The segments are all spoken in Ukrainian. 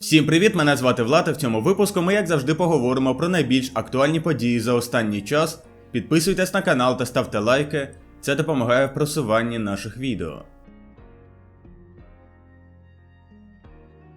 Всім привіт! Мене звати Влад. і В цьому випуску ми, як завжди, поговоримо про найбільш актуальні події за останній час. Підписуйтесь на канал та ставте лайки. Це допомагає в просуванні наших відео.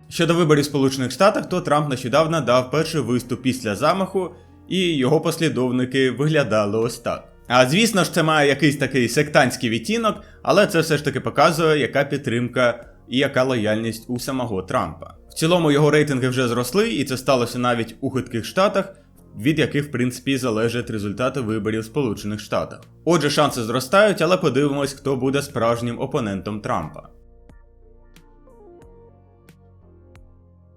Щодо виборів Сполучених Штатах, то Трамп нещодавно дав перший виступ після замаху, і його послідовники виглядали ось так. А звісно ж, це має якийсь такий сектантський відтінок, але це все ж таки показує, яка підтримка і яка лояльність у самого Трампа. В цілому його рейтинги вже зросли, і це сталося навіть у хитких штатах, від яких в принципі залежать результати виборів в Сполучених Штатах. Отже, шанси зростають, але подивимось, хто буде справжнім опонентом Трампа.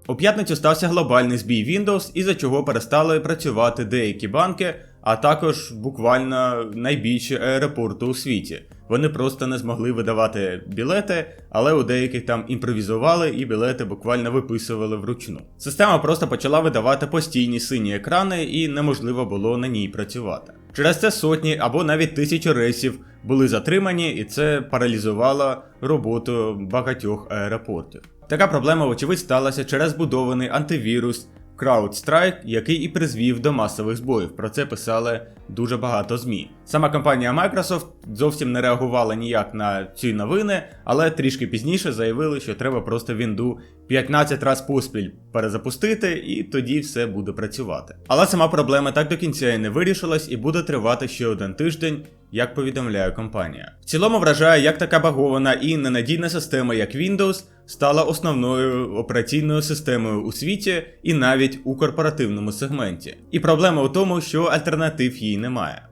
У п'ятницю стався глобальний збій Windows, із-за чого перестали працювати деякі банки, а також буквально найбільші аеропорти у світі. Вони просто не змогли видавати білети, але у деяких там імпровізували і білети буквально виписували вручну. Система просто почала видавати постійні сині екрани, і неможливо було на ній працювати. Через це сотні або навіть тисячі рейсів були затримані, і це паралізувало роботу багатьох аеропортів. Така проблема, вочевидь, сталася через збудований антивірус CrowdStrike, який і призвів до масових збоїв. Про це писали дуже багато ЗМІ. Сама компанія Microsoft зовсім не реагувала ніяк на ці новини, але трішки пізніше заявили, що треба просто Вінду 15 раз поспіль перезапустити, і тоді все буде працювати. Але сама проблема так до кінця і не вирішилась, і буде тривати ще один тиждень. Як повідомляє компанія, в цілому вражає, як така багована і ненадійна система, як Windows, стала основною операційною системою у світі і навіть у корпоративному сегменті. І проблема у тому, що альтернатив їй немає.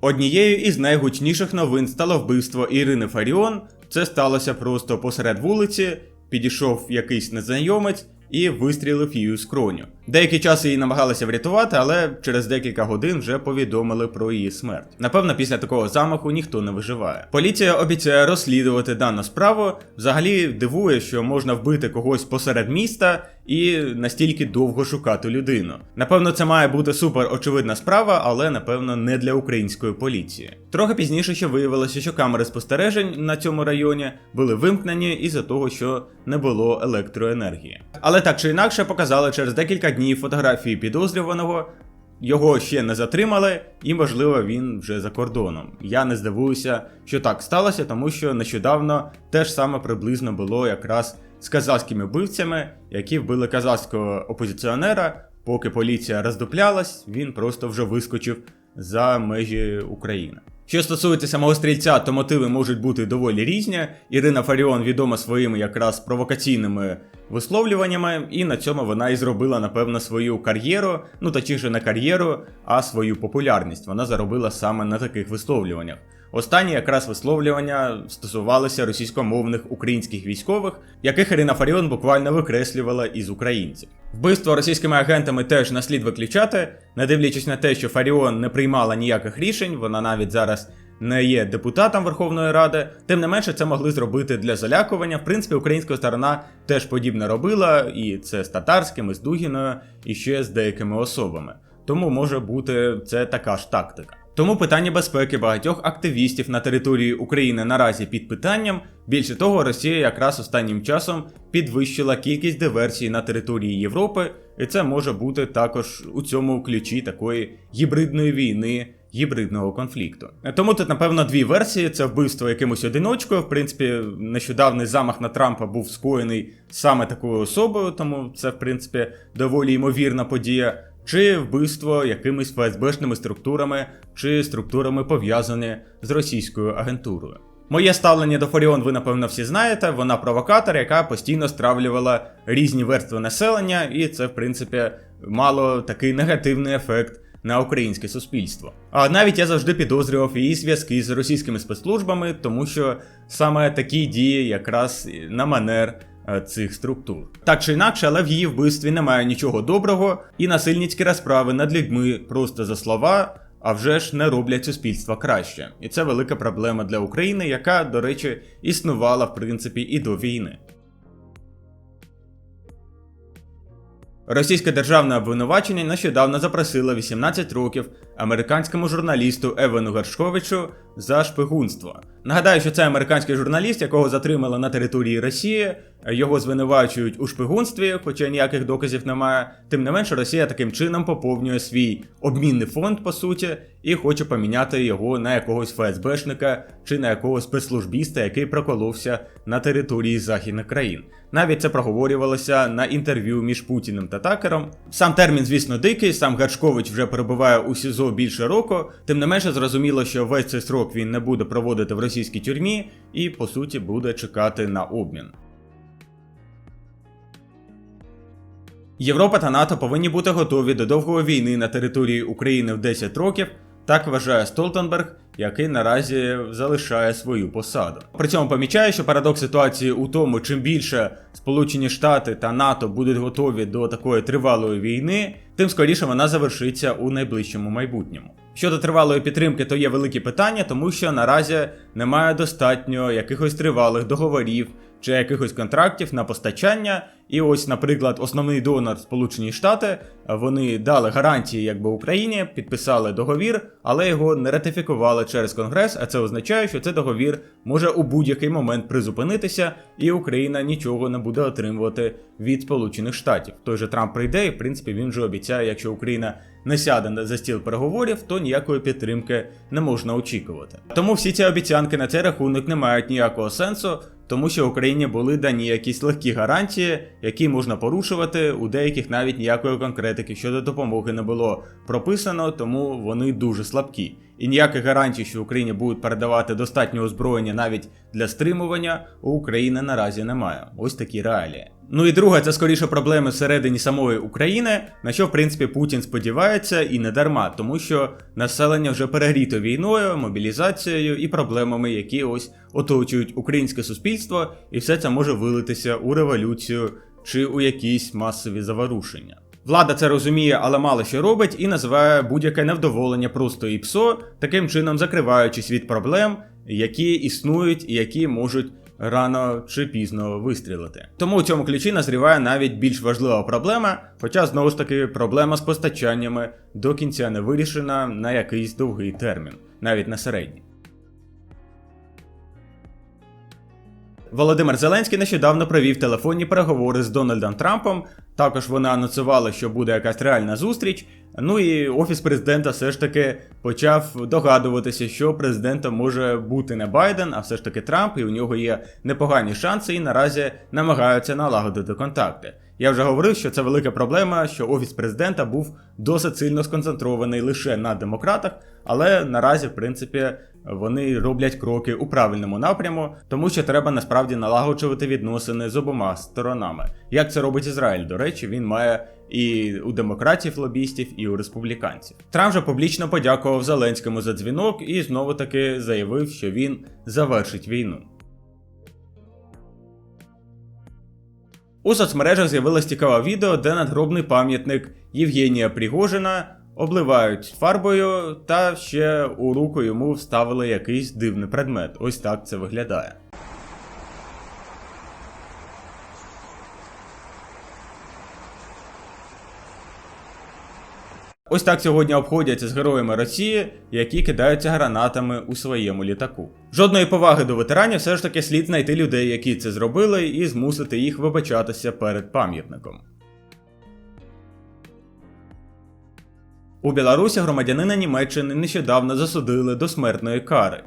Однією із найгучніших новин стало вбивство Ірини Фаріон. Це сталося просто посеред вулиці, підійшов якийсь незнайомець і вистрілив її з кроню. Деякий час її намагалися врятувати, але через декілька годин вже повідомили про її смерть. Напевно, після такого замаху ніхто не виживає. Поліція обіцяє розслідувати дану справу. Взагалі дивує, що можна вбити когось посеред міста і настільки довго шукати людину. Напевно, це має бути супер очевидна справа, але напевно не для української поліції. Трохи пізніше ще виявилося, що камери спостережень на цьому районі були вимкнені із-за того, що не було електроенергії. Але так чи інакше показали через декілька днів фотографії підозрюваного. Його ще не затримали, і, можливо, він вже за кордоном. Я не здивуюся, що так сталося, тому що нещодавно теж саме приблизно було якраз з казахськими вбивцями, які вбили казахського опозиціонера. Поки поліція роздуплялась, він просто вже вискочив за межі України. Що стосується самого стрільця, то мотиви можуть бути доволі різні. Ірина Фаріон відома своїми якраз провокаційними висловлюваннями, і на цьому вона і зробила, напевно, свою кар'єру, ну точніше не кар'єру, а свою популярність. Вона заробила саме на таких висловлюваннях. Останні якраз висловлювання стосувалися російськомовних українських військових, яких Ірина Фаріон буквально викреслювала із українців. Вбивство російськими агентами теж не слід виключати, не дивлячись на те, що Фаріон не приймала ніяких рішень, вона навіть зараз не є депутатом Верховної Ради. Тим не менше, це могли зробити для залякування. В принципі, українська сторона теж подібне робила, і це з татарським, і з Дугіною, і ще з деякими особами. Тому може бути це така ж тактика. Тому питання безпеки багатьох активістів на території України наразі під питанням. Більше того, Росія якраз останнім часом підвищила кількість диверсій на території Європи, і це може бути також у цьому ключі такої гібридної війни. Гібридного конфлікту. Тому тут, напевно, дві версії: це вбивство якимось одиночкою. В принципі, нещодавний замах на Трампа був скоєний саме такою особою, тому це, в принципі, доволі ймовірна подія чи вбивство якимись ФСБшними структурами чи структурами пов'язані з російською агентурою. Моє ставлення до Форіон ви, напевно, всі знаєте. Вона провокатор, яка постійно стравлювала різні верстви населення, і це, в принципі, мало такий негативний ефект на українське суспільство. А навіть я завжди підозрював її зв'язки з російськими спецслужбами, тому що саме такі дії якраз на манер цих структур. Так чи інакше, але в її вбивстві немає нічого доброго, і насильницькі розправи над людьми просто за слова. А вже ж не роблять суспільства краще, і це велика проблема для України, яка, до речі, існувала в принципі і до війни. Російське державне обвинувачення нещодавно запросило 18 років американському журналісту Евану Гаршковичу за шпигунство. Нагадаю, що це американський журналіст, якого затримали на території Росії. Його звинувачують у шпигунстві, хоча ніяких доказів немає. Тим не менше, Росія таким чином поповнює свій обмінний фонд, по суті, і хоче поміняти його на якогось ФСБшника чи на якогось спецслужбіста, який проколовся на території західних країн. Навіть це проговорювалося на інтерв'ю між Путіним та Такером. Сам термін, звісно, дикий. Сам Гачкович вже перебуває у СІЗО більше року. Тим не менше, зрозуміло, що весь цей срок він не буде проводити в російській тюрмі і, по суті, буде чекати на обмін. Європа та НАТО повинні бути готові до довгої війни на території України в 10 років. Так вважає Столтенберг, який наразі залишає свою посаду. При цьому помічає, що парадокс ситуації у тому, чим більше Сполучені Штати та НАТО будуть готові до такої тривалої війни, тим скоріше вона завершиться у найближчому майбутньому. Щодо тривалої підтримки, то є великі питання, тому що наразі немає достатньо якихось тривалих договорів чи якихось контрактів на постачання. І ось, наприклад, основний донор Сполучені Штати вони дали гарантії, якби Україні, підписали договір, але його не ратифікували через Конгрес. А це означає, що цей договір може у будь-який момент призупинитися, і Україна нічого не буде отримувати від Сполучених Штатів. Той же Трамп прийде, і в принципі він вже обіцяє, якщо Україна не сяде за стіл переговорів, то ніякої підтримки не можна очікувати. Тому всі ці обіцянки на цей рахунок не мають ніякого сенсу тому що Україні були дані якісь легкі гарантії, які можна порушувати. У деяких навіть ніякої конкретики щодо допомоги не було прописано, тому вони дуже слабкі. І ніяких гарантій, що Україні будуть передавати достатньо озброєння навіть для стримування, у України наразі немає. Ось такі реалії. Ну і друге, це скоріше проблеми всередині самої України, на що в принципі Путін сподівається і не дарма, тому що населення вже перегріто війною, мобілізацією і проблемами, які ось оточують українське суспільство, і все це може вилитися у революцію чи у якісь масові заворушення. Влада це розуміє, але мало що робить і називає будь-яке невдоволення просто і ПСО, таким чином закриваючись від проблем, які існують і які можуть рано чи пізно вистрілити. Тому у цьому ключі назріває навіть більш важлива проблема, хоча знову ж таки проблема з постачаннями до кінця не вирішена на якийсь довгий термін, навіть на середній. Володимир Зеленський нещодавно провів телефонні переговори з Дональдом Трампом. Також вони анонсували, що буде якась реальна зустріч. Ну і офіс президента все ж таки почав догадуватися, що президентом може бути не Байден, а все ж таки Трамп, і у нього є непогані шанси, і наразі намагаються налагодити контакти. Я вже говорив, що це велика проблема, що офіс президента був досить сильно сконцентрований лише на демократах, але наразі, в принципі, вони роблять кроки у правильному напряму, тому що треба насправді налагоджувати відносини з обома сторонами. Як це робить Ізраїль? До речі, він має і у демократів лобістів, і у республіканців. Трамп же публічно подякував Зеленському за дзвінок і знову таки заявив, що він завершить війну. У соцмережах з'явилось цікаве відео, де надгробний пам'ятник Євгенія Пригожина обливають фарбою, та ще у руку йому вставили якийсь дивний предмет. Ось так це виглядає. Ось так сьогодні обходяться з героями Росії, які кидаються гранатами у своєму літаку. Жодної поваги до ветеранів все ж таки слід знайти людей, які це зробили, і змусити їх вибачатися перед пам'ятником. У Білорусі громадянина Німеччини нещодавно засудили до смертної кари.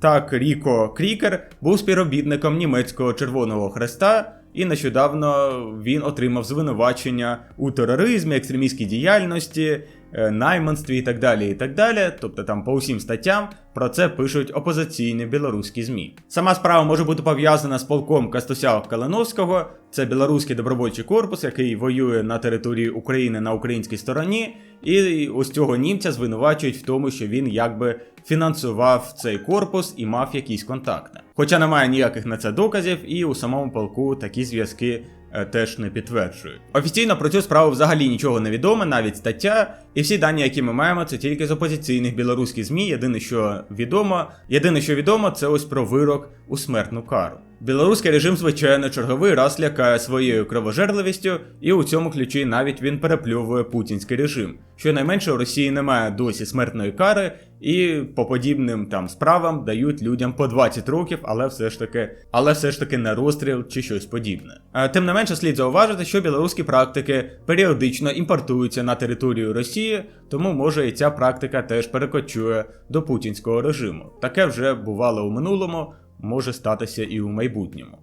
Так, Ріко Крікер був співробітником німецького Червоного Хреста, і нещодавно він отримав звинувачення у тероризмі, екстремістській діяльності, найманстві і так далі. і так далі. Тобто там по усім статтям про це пишуть опозиційні білоруські ЗМІ. Сама справа може бути пов'язана з полком Кастуся Калиновського, це білоруський добровольчий корпус, який воює на території України на українській стороні, і ось цього німця звинувачують в тому, що він якби фінансував цей корпус і мав якісь контакти. Хоча немає ніяких на це доказів, і у самому полку такі зв'язки Е, теж не підтверджують. Офіційно про цю справу взагалі нічого не відомо, навіть стаття. І всі дані, які ми маємо, це тільки з опозиційних білоруських ЗМІ. Єдине, що відомо, єдине, що відомо, це ось про вирок у смертну кару. Білоруський режим, звичайно, черговий раз лякає своєю кровожерливістю, і у цьому ключі навіть він перепльовує путінський режим. Щонайменше у Росії немає досі смертної кари, і по подібним там справам дають людям по 20 років, але все ж таки, але все ж таки на розстріл чи щось подібне. Тим не менше, слід зауважити, що білоруські практики періодично імпортуються на територію Росії, тому може і ця практика теж перекочує до путінського режиму. Таке вже бувало у минулому, може статися і у майбутньому.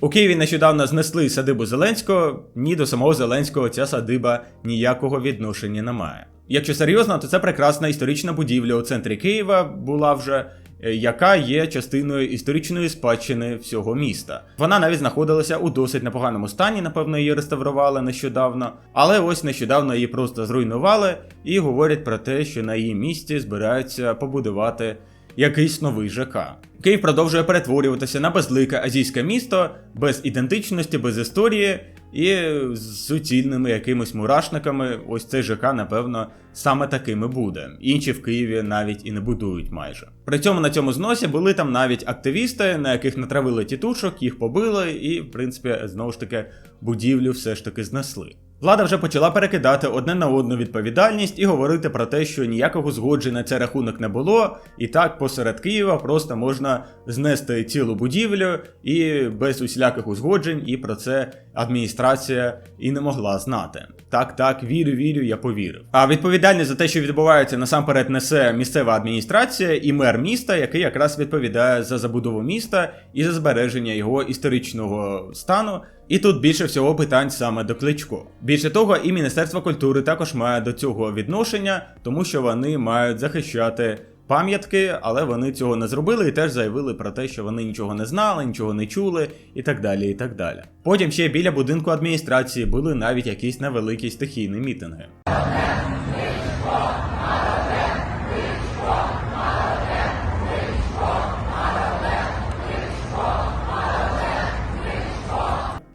У Києві нещодавно знесли садибу Зеленського, ні до самого Зеленського ця садиба ніякого відношення не має. Якщо серйозно, то це прекрасна історична будівля у центрі Києва була вже, яка є частиною історичної спадщини всього міста. Вона навіть знаходилася у досить непоганому стані, напевно, її реставрували нещодавно, але ось нещодавно її просто зруйнували і говорять про те, що на її місці збираються побудувати якийсь новий ЖК. Київ продовжує перетворюватися на безлике азійське місто, без ідентичності, без історії і з суцільними якимись мурашниками. Ось цей ЖК, напевно, саме такими буде. Інші в Києві навіть і не будують майже. При цьому на цьому зносі були там навіть активісти, на яких натравили тітушок, їх побили, і, в принципі, знову ж таки, будівлю все ж таки знесли. Влада вже почала перекидати одне на одну відповідальність і говорити про те, що ніякого згодження на цей рахунок не було, і так посеред Києва просто можна знести цілу будівлю і без усіляких узгоджень, і про це адміністрація і не могла знати. Так, так, вірю, вірю, я повірив. А відповідальність за те, що відбувається насамперед, несе місцева адміністрація і мер міста, який якраз відповідає за забудову міста і за збереження його історичного стану. І тут більше всього питань саме до Кличко. Більше того, і Міністерство культури також має до цього відношення, тому що вони мають захищати пам'ятки, але вони цього не зробили і теж заявили про те, що вони нічого не знали, нічого не чули і так далі. і так далі. Потім ще біля будинку адміністрації були навіть якісь невеликі стихійні мітинги.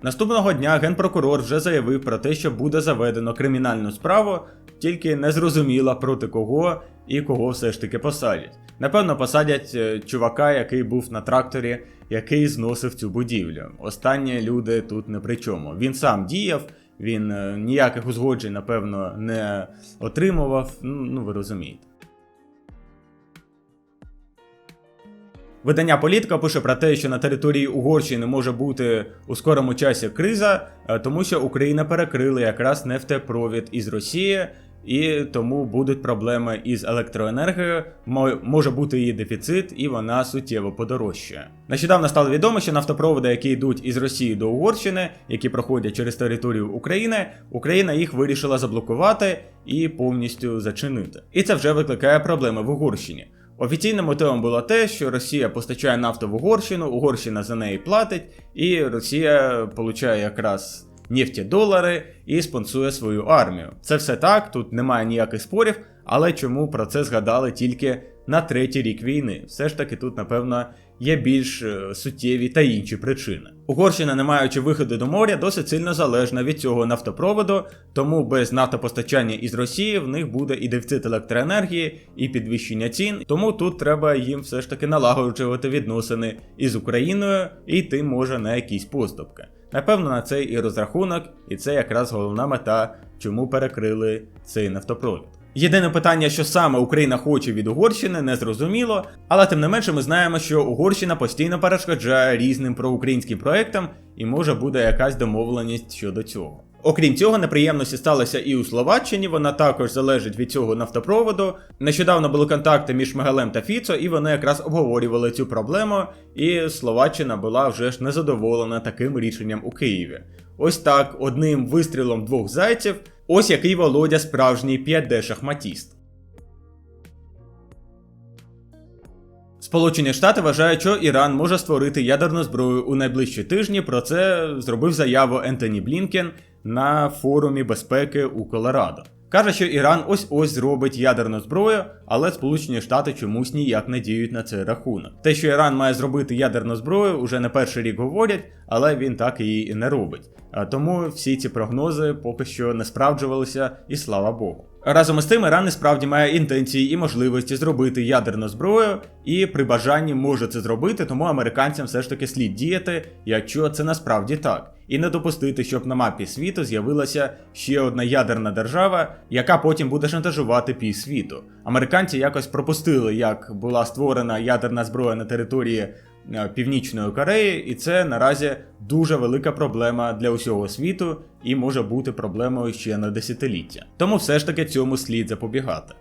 Наступного дня генпрокурор вже заявив про те, що буде заведено кримінальну справу, тільки не зрозуміло проти кого і кого все ж таки посадять. Напевно, посадять е, чувака, який був на тракторі, який зносив цю будівлю. Останні люди тут не при чому. Він сам діяв, він е, ніяких узгоджень, напевно, не отримував. Ну, ну ви розумієте. Видання Політика пише про те, що на території Угорщини може бути у скорому часі криза, е, тому що Україна перекрила якраз нефтепровід із Росії, і тому будуть проблеми із електроенергією. Може бути її дефіцит, і вона суттєво подорожчає. Нещодавно стало відомо, що нафтопроводи, які йдуть із Росії до Угорщини, які проходять через територію України, Україна їх вирішила заблокувати і повністю зачинити. І це вже викликає проблеми в Угорщині. Офіційним мотивом було те, що Росія постачає нафту в Угорщину, Угорщина за неї платить, і Росія получає якраз нефті долари і спонсує свою армію. Це все так, тут немає ніяких спорів, але чому про це згадали тільки на третій рік війни? Все ж таки тут, напевно, є більш е, суттєві та інші причини. Угорщина, не маючи виходу до моря, досить сильно залежна від цього нафтопроводу, тому без нафтопостачання із Росії в них буде і дефіцит електроенергії, і підвищення цін. Тому тут треба їм все ж таки налагоджувати відносини із Україною і йти може на якісь поступки. Напевно, на цей і розрахунок, і це якраз головна мета, чому перекрили цей нафтопровід. Єдине питання, що саме Україна хоче від Угорщини, не зрозуміло, але тим не менше ми знаємо, що Угорщина постійно перешкоджає різним проукраїнським проектам і може буде якась домовленість щодо цього. Окрім цього, неприємності сталося і у Словаччині, вона також залежить від цього нафтопроводу. Нещодавно були контакти між Мегалем та Фіцо, і вони якраз обговорювали цю проблему, і Словаччина була вже ж незадоволена таким рішенням у Києві. Ось так, одним вистрілом двох зайців. Ось який Володя справжній 5D-шахматіст. Сполучені Штати вважають, що Іран може створити ядерну зброю у найближчі тижні. Про це зробив заяву Ентоні Блінкен на форумі безпеки у Колорадо. Каже, що Іран ось ось зробить ядерну зброю, але Сполучені Штати чомусь ніяк не діють на цей рахунок. Те, що Іран має зробити ядерну зброю, уже не перший рік говорять, але він так її і не робить. А тому всі ці прогнози поки що не справджувалися, і слава Богу. Разом із тим, Іран і справді має інтенції і можливості зробити ядерну зброю, і при бажанні може це зробити, тому американцям все ж таки слід діяти, якщо це насправді так, і не допустити, щоб на мапі світу з'явилася ще одна ядерна держава, яка потім буде шантажувати півсвіту. Американці якось пропустили, як була створена ядерна зброя на території Північної Кореї, і це наразі дуже велика проблема для усього світу і може бути проблемою ще на десятиліття. Тому все ж таки цьому слід запобігати.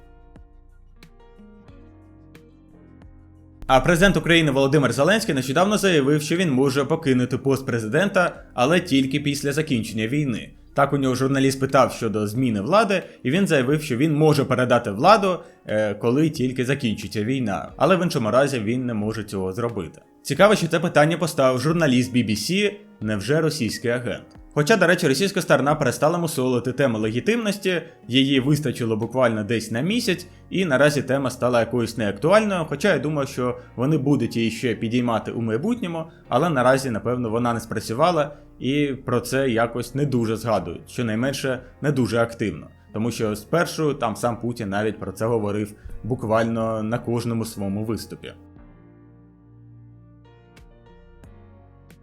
А президент України Володимир Зеленський нещодавно заявив, що він може покинути пост президента, але тільки після закінчення війни. Так у нього журналіст питав щодо зміни влади, і він заявив, що він може передати владу, е, коли тільки закінчиться війна. Але в іншому разі він не може цього зробити. Цікаво, що це питання поставив журналіст BBC, невже російський агент. Хоча, до речі, російська сторона перестала мусолити тему легітимності, її вистачило буквально десь на місяць, і наразі тема стала якоюсь неактуальною. Хоча я думаю, що вони будуть її ще підіймати у майбутньому, але наразі, напевно, вона не спрацювала і про це якось не дуже згадують, щонайменше не дуже активно. Тому що спершу там сам Путін навіть про це говорив буквально на кожному своєму виступі.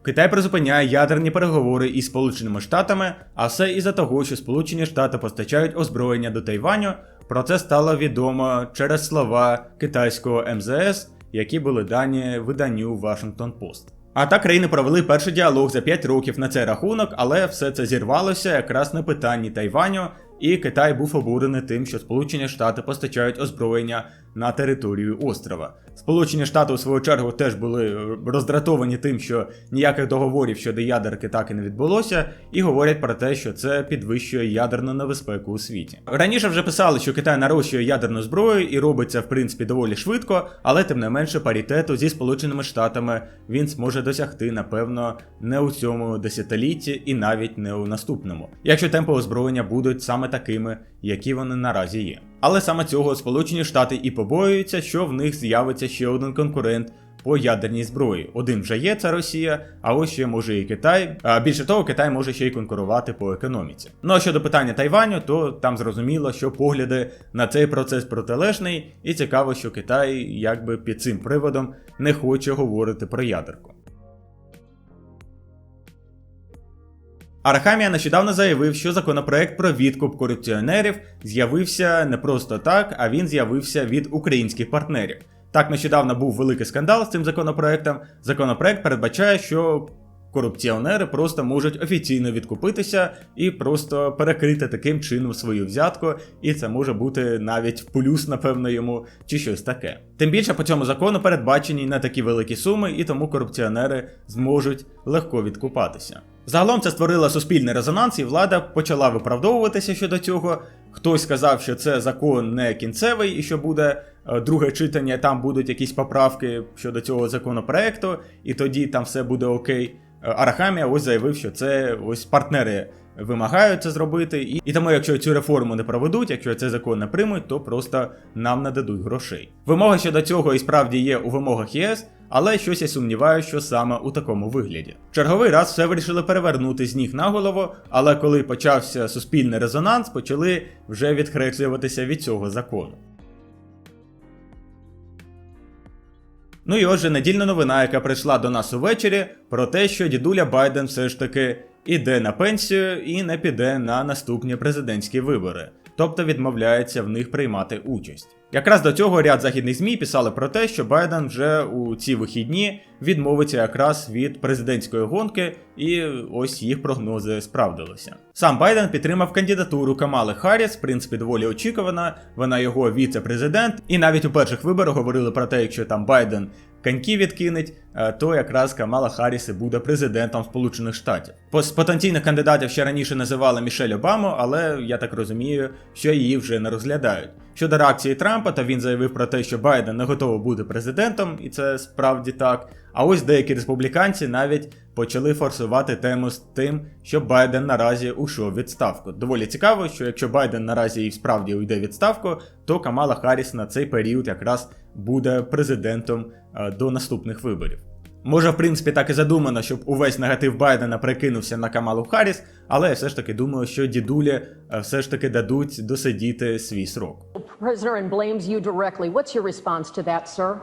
Китай призупиняє ядерні переговори із Сполученими Штатами, а все із-за того, що Сполучені Штати постачають озброєння до Тайваню. Про це стало відомо через слова китайського МЗС, які були дані виданню Washington Post. А так країни провели перший діалог за 5 років на цей рахунок, але все це зірвалося якраз на питанні Тайваню, і Китай був обурений тим, що Сполучені Штати постачають озброєння на територію острова. Сполучені Штати у свою чергу теж були роздратовані тим, що ніяких договорів щодо ядерки так і не відбулося, і говорять про те, що це підвищує ядерну небезпеку у світі. Раніше вже писали, що Китай нарощує ядерну зброю і робить це в принципі доволі швидко, але тим не менше паритету зі Сполученими Штатами він зможе досягти, напевно, не у цьому десятилітті і навіть не у наступному, якщо темпи озброєння будуть саме такими, які вони наразі є. Але саме цього Сполучені Штати і побоюються, що в них з'явиться ще один конкурент по ядерній зброї. Один вже є, це Росія, а ось ще може і Китай. А більше того, Китай може ще й конкурувати по економіці. Ну а щодо питання Тайваню, то там зрозуміло, що погляди на цей процес протилежний, і цікаво, що Китай якби під цим приводом не хоче говорити про ядерку. Арахамія нещодавно заявив, що законопроект про відкуп корупціонерів з'явився не просто так, а він з'явився від українських партнерів. Так нещодавно був великий скандал з цим законопроектом. Законопроект передбачає, що корупціонери просто можуть офіційно відкупитися і просто перекрити таким чином свою взятку, і це може бути навіть плюс, напевно, йому чи щось таке. Тим більше по цьому закону передбачені не такі великі суми, і тому корупціонери зможуть легко відкупатися. Загалом це створило суспільний резонанс, і влада почала виправдовуватися щодо цього. Хтось сказав, що це закон не кінцевий і що буде е, друге читання, там будуть якісь поправки щодо цього законопроекту, і тоді там все буде окей. Е, Арахамія ось заявив, що це ось партнери вимагають це зробити, і, і тому, якщо цю реформу не проведуть, якщо цей закон не приймуть, то просто нам не дадуть грошей. Вимога щодо цього і справді є у вимогах ЄС, але щось я сумніваюся, що саме у такому вигляді. Черговий раз все вирішили перевернути з ніг на голову, але коли почався суспільний резонанс, почали вже відхреслюватися від цього закону. Ну і отже, недільна новина, яка прийшла до нас увечері, про те, що дідуля Байден все ж таки іде на пенсію і не піде на наступні президентські вибори, тобто відмовляється в них приймати участь. Якраз до цього ряд західних ЗМІ писали про те, що Байден вже у ці вихідні відмовиться якраз від президентської гонки, і ось їх прогнози справдилися. Сам Байден підтримав кандидатуру Камали Харріс, в принципі, доволі очікувана. Вона його віце-президент, і навіть у перших виборах говорили про те, якщо там Байден коньки відкинуть, е, то якраз Камала Харріс і буде президентом Сполучених Штатів. З потенційних кандидатів ще раніше називали Мішель Обаму, але я так розумію, що її вже не розглядають. Щодо реакції Трампа, то він заявив про те, що Байден не готовий бути президентом, і це справді так. А ось деякі республіканці навіть почали форсувати тему з тим, що Байден наразі ушов відставку. Доволі цікаво, що якщо Байден наразі і справді уйде відставку, то Камала Харріс на цей період якраз буде президентом е, до наступних виборів. Може, в принципі, так і задумано, щоб увесь негатив Байдена прикинувся на Камалу Харріс, але я все ж таки думаю, що дідулі е, все ж таки дадуть досидіти свій срок. prisoner and blames you directly. What's your response to that, sir?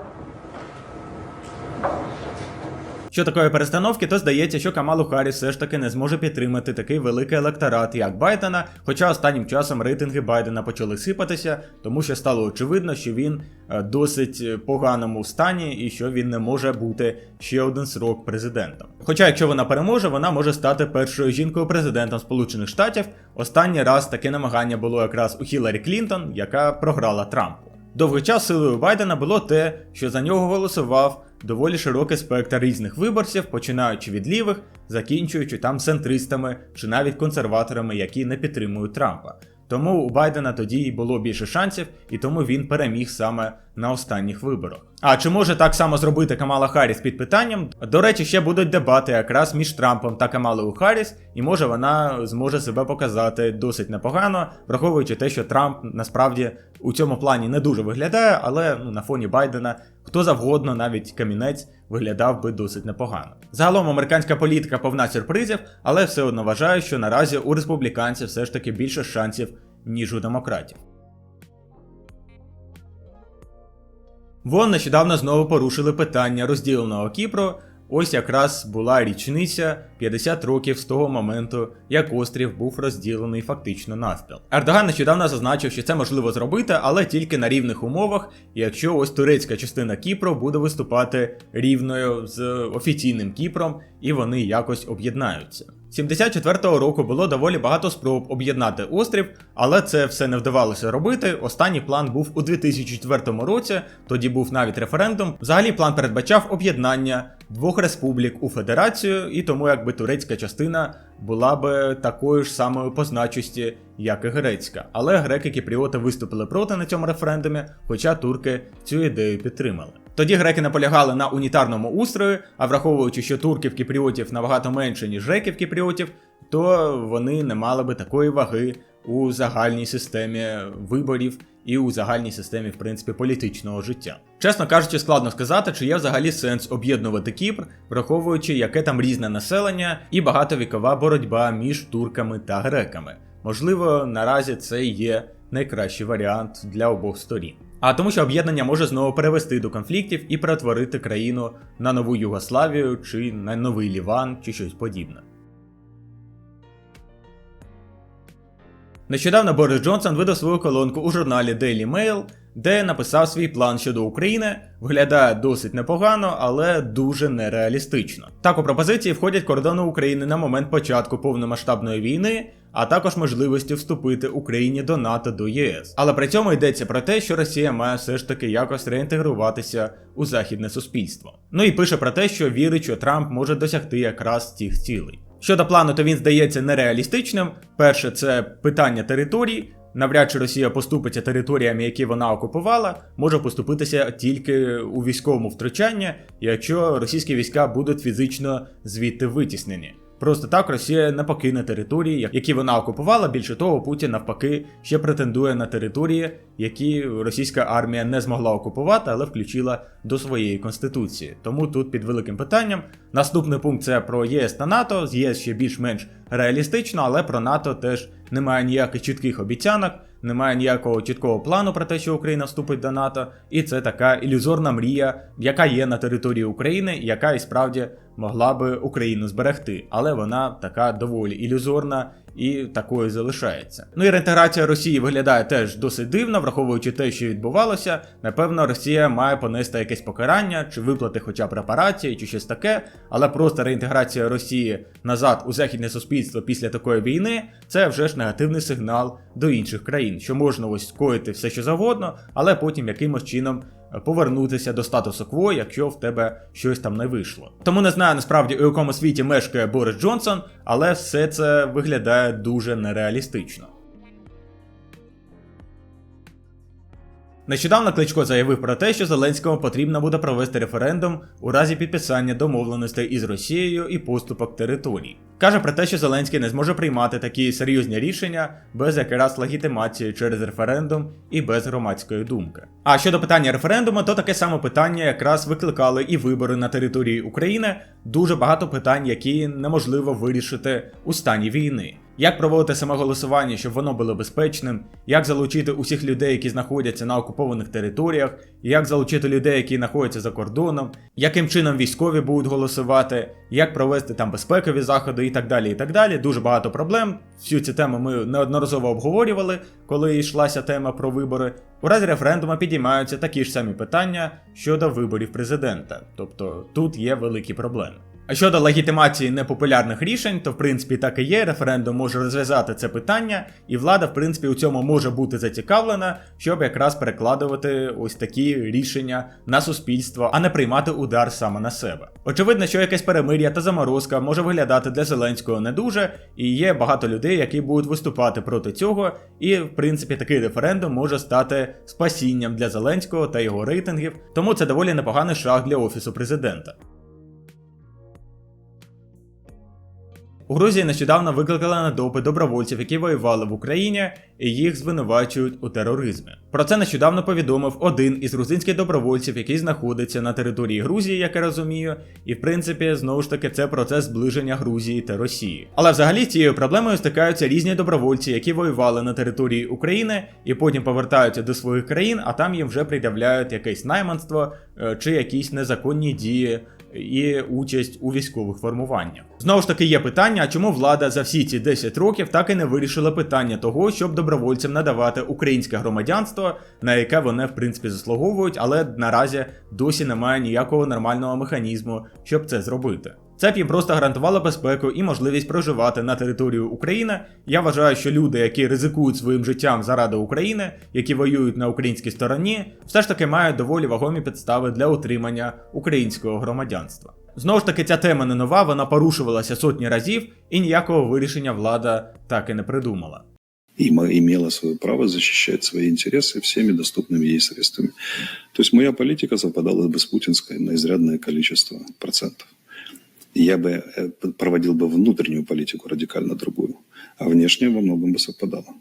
Що такої перестановки, то здається, що Камалу Харріс все ж таки не зможе підтримати такий великий електорат, як Байдена. Хоча останнім часом рейтинги Байдена почали сипатися, тому що стало очевидно, що він е, досить е, поганому стані і що він не може бути ще один срок президентом. Хоча, якщо вона переможе, вона може стати першою жінкою президентом Сполучених Штатів. Останній раз таке намагання було якраз у Хіларі Клінтон, яка програла Трампу. Довгий час силою Байдена було те, що за нього голосував доволі широкий спектр різних виборців, починаючи від лівих, закінчуючи там центристами чи навіть консерваторами, які не підтримують Трампа. Тому у Байдена тоді й було більше шансів, і тому він переміг саме на останніх виборах. А чи може так само зробити Камала Харріс під питанням? До речі, ще будуть дебати якраз між Трампом та Камалою Харріс, і може вона зможе себе показати досить непогано, враховуючи те, що Трамп насправді у цьому плані не дуже виглядає, але ну, на фоні Байдена хто завгодно, навіть камінець, виглядав би досить непогано. Загалом американська політика повна сюрпризів, але все одно вважаю, що наразі у республіканців все ж таки більше шансів, ніж у демократів. Вон нещодавно знову порушили питання розділеного Кіпру. Ось якраз була річниця 50 років з того моменту, як острів був розділений фактично навпіл. Ердоган нещодавно зазначив, що це можливо зробити, але тільки на рівних умовах, якщо ось турецька частина Кіпру буде виступати рівною з офіційним Кіпром, і вони якось об'єднаються. 74-го року було доволі багато спроб об'єднати острів, але це все не вдавалося робити. Останній план був у 2004 році, тоді був навіть референдум. Взагалі план передбачав об'єднання двох республік у федерацію, і тому якби турецька частина була би такою ж самою по значості, як і грецька. Але греки-кіпріоти виступили проти на цьому референдумі, хоча турки цю ідею підтримали. Тоді греки наполягали на унітарному устрої, а враховуючи, що турків кіпріотів набагато менше, ніж греків кіпріотів, то вони не мали би такої ваги у загальній системі виборів і у загальній системі, в принципі, політичного життя. Чесно кажучи, складно сказати, чи є взагалі сенс об'єднувати Кіпр, враховуючи, яке там різне населення і багатовікова боротьба між турками та греками. Можливо, наразі це є найкращий варіант для обох сторін. А тому, що об'єднання може знову перевести до конфліктів і перетворити країну на нову Югославію чи на новий Ліван чи щось подібне. Нещодавно Борис Джонсон видав свою колонку у журналі Daily Mail, де написав свій план щодо України. Виглядає досить непогано, але дуже нереалістично. Так у пропозиції входять кордони України на момент початку повномасштабної війни, а також можливості вступити Україні до НАТО до ЄС. Але при цьому йдеться про те, що Росія має все ж таки якось реінтегруватися у західне суспільство. Ну і пише про те, що вірить, що Трамп може досягти якраз цих цілей. Щодо плану, то він здається нереалістичним. Перше, це питання територій. Навряд чи Росія поступиться територіями, які вона окупувала, може поступитися тільки у військовому втручанні, якщо російські війська будуть фізично звідти витіснені. Просто так Росія не покине території, які вона окупувала. Більше того, Путін навпаки ще претендує на території, які російська армія не змогла окупувати, але включила до своєї конституції. Тому тут під великим питанням. Наступний пункт це про ЄС та НАТО. З ЄС ще більш-менш реалістично, але про НАТО теж немає ніяких чітких обіцянок. Немає ніякого чіткого плану про те, що Україна вступить до НАТО, і це така ілюзорна мрія, яка є на території України, яка і справді могла би Україну зберегти, але вона така доволі ілюзорна і такою залишається. Ну і реінтеграція Росії виглядає теж досить дивно, враховуючи те, що відбувалося. Напевно, Росія має понести якесь покарання чи виплати, хоча б репарації, чи щось таке, але просто реінтеграція Росії назад у західне суспільство після такої війни це вже ж негативний сигнал до інших країн, що можна ось скоїти все, що завгодно, але потім якимось чином повернутися до статусу кво, якщо в тебе щось там не вийшло. Тому не знаю насправді у якому світі мешкає Борис Джонсон, але все це виглядає дуже нереалістично. Нещодавно Кличко заявив про те, що Зеленському потрібно буде провести референдум у разі підписання домовленостей із Росією і поступок територій. Каже про те, що Зеленський не зможе приймати такі серйозні рішення без якраз легітимації через референдум і без громадської думки. А щодо питання референдуму, то таке саме питання якраз викликали і вибори на території України. Дуже багато питань, які неможливо вирішити у стані війни. Як проводити саме голосування, щоб воно було безпечним, як залучити усіх людей, які знаходяться на окупованих територіях, як залучити людей, які знаходяться за кордоном, яким чином військові будуть голосувати, як провести там безпекові заходи і так далі. і так далі. Дуже багато проблем. Всю цю тему ми неодноразово обговорювали, коли йшлася тема про вибори. У разі референдуму підіймаються такі ж самі питання щодо виборів президента. Тобто тут є великі проблеми. А щодо легітимації непопулярних рішень, то в принципі так і є. Референдум може розв'язати це питання, і влада, в принципі, у цьому може бути зацікавлена, щоб якраз перекладувати ось такі рішення на суспільство, а не приймати удар саме на себе. Очевидно, що якесь перемир'я та заморозка може виглядати для Зеленського не дуже, і є багато людей, які будуть виступати проти цього. І в принципі такий референдум може стати спасінням для Зеленського та його рейтингів, тому це доволі непоганий шаг для офісу президента. У Грузії нещодавно викликали на допит добровольців, які воювали в Україні, і їх звинувачують у тероризмі. Про це нещодавно повідомив один із грузинських добровольців, який знаходиться на території Грузії, як я розумію, і в принципі знову ж таки це процес зближення Грузії та Росії. Але взагалі цією проблемою стикаються різні добровольці, які воювали на території України і потім повертаються до своїх країн, а там їм вже пред'являють якесь найманство е, чи якісь незаконні дії і участь у військових формуваннях. Знову ж таки, є питання, чому влада за всі ці 10 років так і не вирішила питання того, щоб добровольцям надавати українське громадянство, на яке вони в принципі заслуговують, але наразі досі немає ніякого нормального механізму, щоб це зробити. Це б їм просто гарантувало безпеку і можливість проживати на територію України. Я вважаю, що люди, які ризикують своїм життям заради України, які воюють на українській стороні, все ж таки мають доволі вагомі підстави для отримання українського громадянства. Знову ж таки, ця тема не нова, вона порушувалася сотні разів, і ніякого вирішення влада так і не придумала. и ма- имела свое право защищать свои интересы всеми доступными ей средствами. То есть моя политика совпадала бы с путинской на изрядное количество процентов. И Я бы э, проводил бы внутреннюю политику радикально другую, а внешняя во многом бы совпадала.